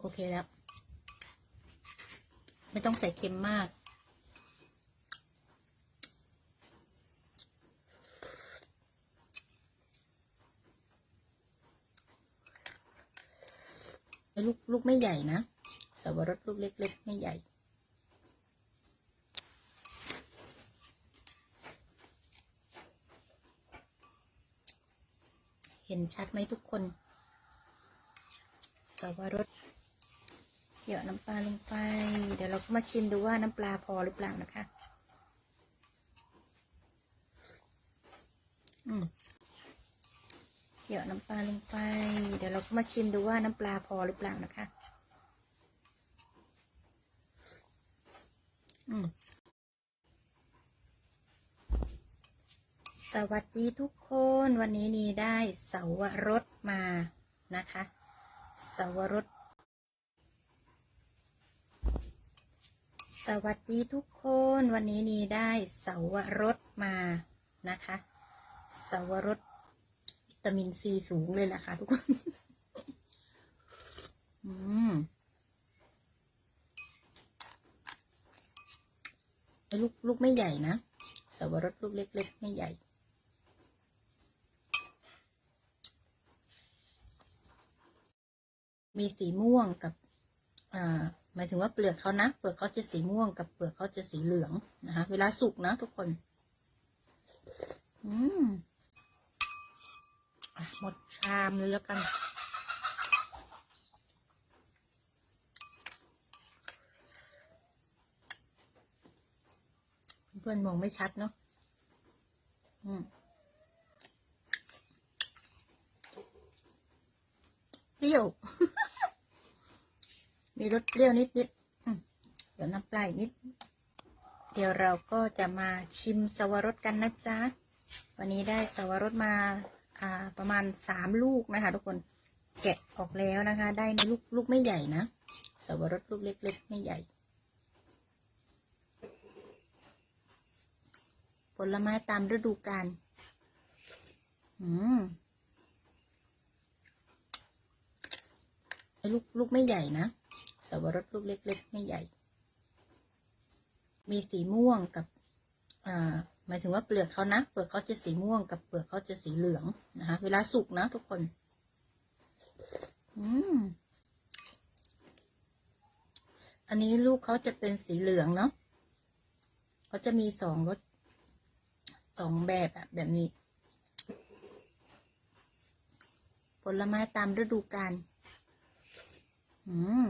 โอเคแล้ว ไม่ต้องใส่เค็มมาก ลูก ลูกไม่ใหญ่นะสับปะรดลูกเล็ก ๆ ไม่ใหญ่เห็นชัดไหมทุกคนสับปะรด หยอะน้ำปลาลงไป เดี๋ยวเราก็มาชิมดูว่าน้ำปลาพอหรือเปล่านะคะ อืมเหยอะน้ำปลาลงไป เดี๋ยวเราก็มาชิมดูว่าน้ำปลาพอหรือเปล่านะคะ อืมสวัสดีทุกคนวันนี้นีได้เสาวรสมานะคะ เสาวรส สวัสดีทุกคนวันนี้นีได้เสาวรสมานะคะเสาวรสวิตามินซีสูงเลยล่ะค่ะทุกคนอืมลูกลูกไม่ใหญ่นะสับปะรดลูกเล็ก ๆ ไม่ใหญ่มีสีม่วงกับ อ่า มายถึงว่าเปลือกเขานะเปลือกเขาจะสีม่วงกับเปลือกเขาจะสีเหลืองนะคะ เวลาสุกนะทุกคน อืมหมดชามเลยแล้วกันเพื่อนมองไม่ชัดเนาะอืมเปรี้ยว มีรสเปรี้ยวนิดๆเดี๋ยวน้ำปลาอีกนิด เดี๋ยวเราก็จะมาชิมสวรสกันนะจ๊ะ วันนี้ได้สวรสมาประมาณสามลูกนะคะ ทุกคนแกะออกแล้วนะคะ ได้ในลูกลูกไม่ใหญ่นะสวรสลูกเล็ก ๆ ไม่ใหญ่ ผลไม้ตามฤดูกาลอืมลูกลูกไม่ใหญ่นะ สับปะรดลูกเล็ก ๆ ไม่ใหญ่ มีสีม่วงกับอ่าหมายถึงว่าเปลือกเขานะเปลือกเขาจะสีม่วงกับเปลือกเขาจะสีเหลืองนะคะเวลาสุกนะทุกคน อืมอันนี้ลูกเขาจะเป็นสีเหลืองเนาะเขาจะมีสองรสสองแบบอะแบบนี้ ผลไม้ตามฤดูกาลอืม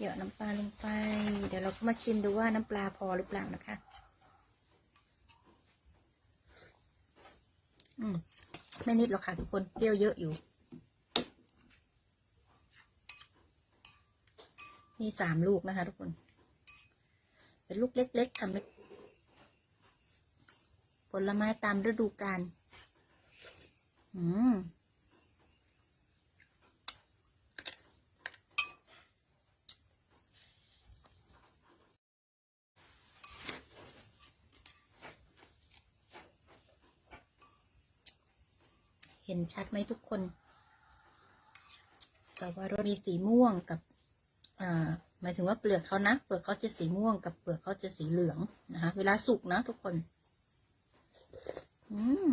เดี๋ยวน้ำปลาลงไป เดี๋ยวเราก็มาชิมดูว่าน้ำปลาพอหรือเปล่านะคะ อืม ไม่นิดหรอกค่ะทุกคน เปรี้ยวเยอะอยู่ นี่สามลูกนะคะทุกคน เป็นลูกเล็ก ๆทำให้ผลไม้ตามฤดูกาลอืม เห็นชัดไหมทุกคนสับปะรดมีสีม่วงกับอ่าหมายถึงว่าเปลือกเขานะ เปลือกเขาจะสีม่วงกับเปลือกเขาจะสีเหลืองนะคะเวลาสุกนะทุกคน อืม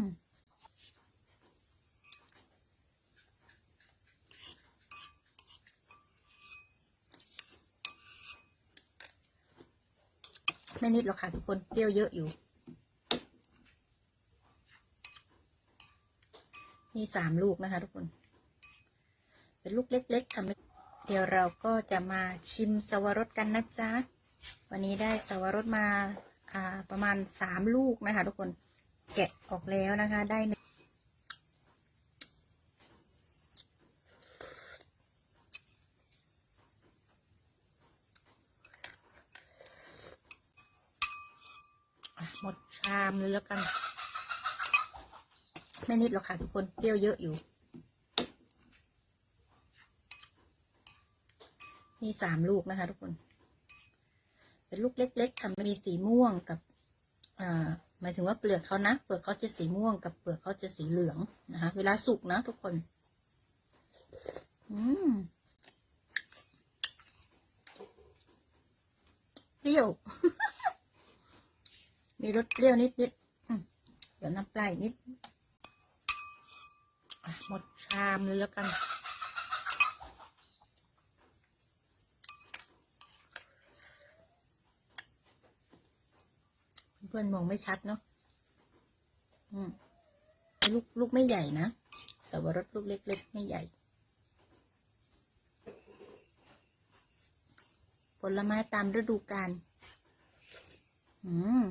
ไม่นิดหรอกค่ะทุกคนเปรี้ยวเยอะอยู่ นี่สามลูกนะคะ ทุกคน เป็นลูกเล็กๆทำเดี๋ยวเราก็จะมาชิมสวรสกันนะจ๊ะ วันนี้ได้สวรสมาอ่าประมาณสามลูกนะคะ ทุกคนแกะออกแล้วนะคะ ได้หมดชามเลยแล้วกัน ไม่นิดหรอกค่ะทุกคนเปรี้ยวเยอะอยู่ นี่สามลูกนะคะ ทุกคน เป็นลูกเล็กๆทำมีสีม่วงกับอ่าหมายถึงว่าเปลือกเขานะ เปลือกเขาจะสีม่วงกับเปลือกเขาจะสีเหลืองนะคะ เวลาสุกนะทุกคน อืมเปรี้ยว มีรสเปรี้ยวนิดๆเดี๋ยวน้ำปลาอีกนิด หมดชามเลยแล้วกัน เพื่อนมองไม่ชัดเนาะลูกลูกไม่ใหญ่นะสวรสลูกเล็ก ๆ ไม่ใหญ่ ผลไม้ตามฤดูกาลอืม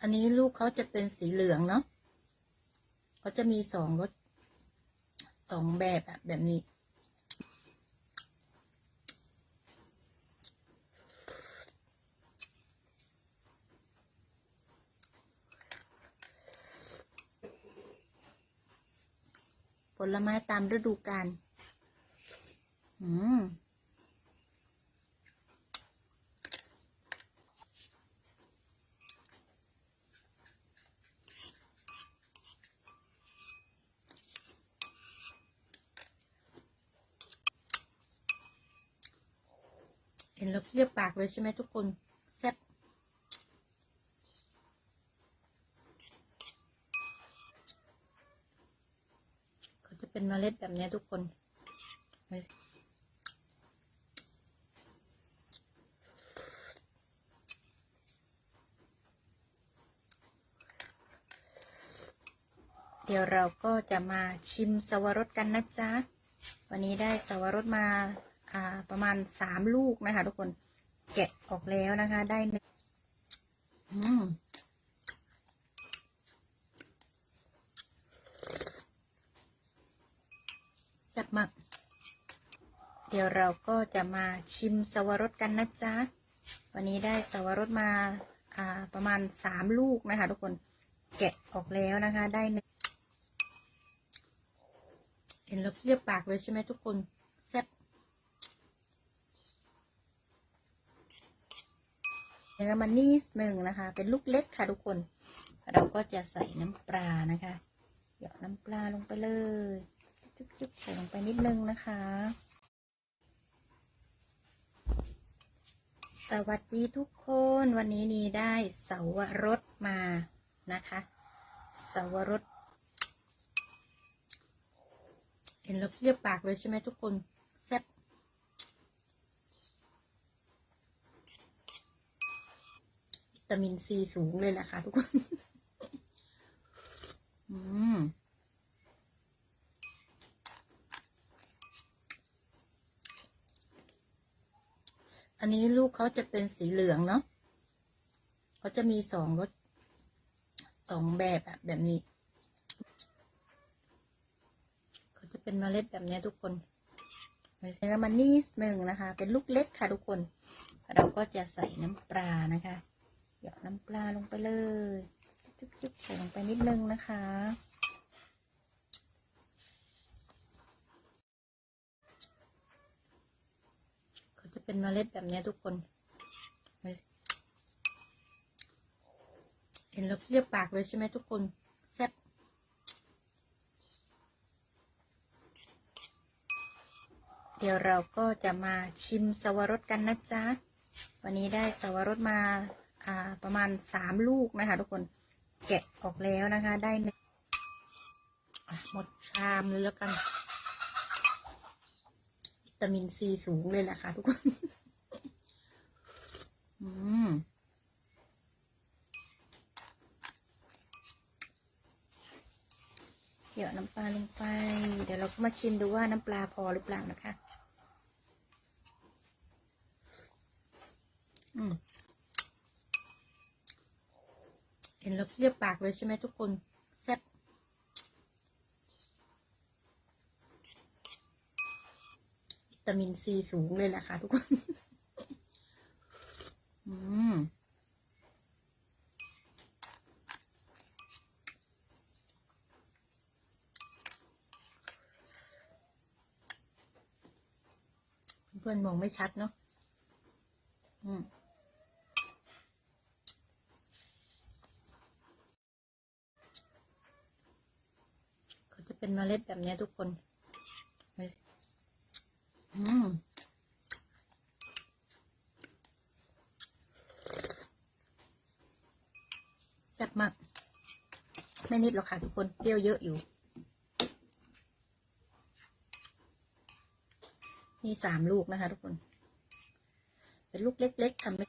อันนี้ลูกเขาจะเป็นสีเหลืองเนาะเขาจะมีสองรสสองแบบอะแบบนี้ ผลไม้ตามฤดูกาลอืม แล้วเรียบปากเลยใช่ไหมทุกคน แซ่บเขาจะเป็นเมล็ดแบบนี้ทุกคนเดี๋ยวเราก็จะมาชิมสวรสกันนะจ๊ะ วันนี้ได้สวรสมา ประมาณสามลูกนะคะ ทุกคนแกะออกแล้วนะคะ ได้หนึ่งอืมแซ่บมากเดี๋ยวเราก็จะมาชิมสวรสกันนะจ๊ะ วันนี้ได้สวรสมาอ่าประมาณสามลูกนะคะ ทุกคนแกะออกแล้วนะคะ ได้หนึ่งเห็นแล้วเรียบปากเลยใช่ไหมทุกคน แซ่บ เนื้อมันนิดหนึ่งนะคะ เป็นลูกเล็กค่ะทุกคน เราก็จะใส่น้ำปลานะคะ หยอดน้ำปลาลงไปเลยจุ๊บๆใส่ลงไปนิดนึงนะคะ สวัสดีทุกคนวันนี้นีได้เสาวรสมานะคะ เสาวรสเห็นแล้วเรียบปากเลยใช่ไหมทุกคน แซ่บวิ ตามินซีสูงเลยแหละค่ะทุกคน อืมอันนี้ลูกเขาจะเป็นสีเหลืองเนาะเขาจะมีสองรสสองแบบอะแบบนี้ เขาจะเป็นเมล็ดแบบเนี้ยทุกคนเนื้อมันนิดหนึ่งนะคะ เป็นลูกเล็กค่ะทุกคน เราก็จะใส่น้ำปลานะคะ หยอดน้ำปลาลงไปเลยจุ๊บๆใส่ลงไปนิดนึงนะคะเขาจะเป็นเมล็ดแบบนี้ทุกคนเห็นแล้วเรียบปากเลยใช่ไหมทุกคนแซ่บเดี๋ยวเราก็จะมาชิมสวรสกันนะจ๊ะ วันนี้ได้สวรสมา ประมาณสามลูกนะคะ ทุกคนแกะออกแล้วนะคะ ได้หมดชามเลยแล้วกันวิตามินซีสูงเลยแหละค่ะ ทุกคนอืมเดี๋ยวน้ำปลาลงไป เดี๋ยวเราก็มาชิมดูว่าน้ำปลาพอหรือเปล่านะคะ อืม เห็นแล้วเรียบปากเลยใช่ไหมทุกคนแซ่บวิตามินซีสูงเลยแหละค่ะทุกคน อืมเพื่พื่อนๆมองไม่ชัดเนาะอืม เป็นเมล็ดแบบนี้ทุกคนอืมแซ่บมาก ไม่นิดหรอกค่ะทุกคน เปรี้ยวเยอะอยู่ นี่สามลูกนะคะทุกคน เป็นลูกเล็กๆทำไม่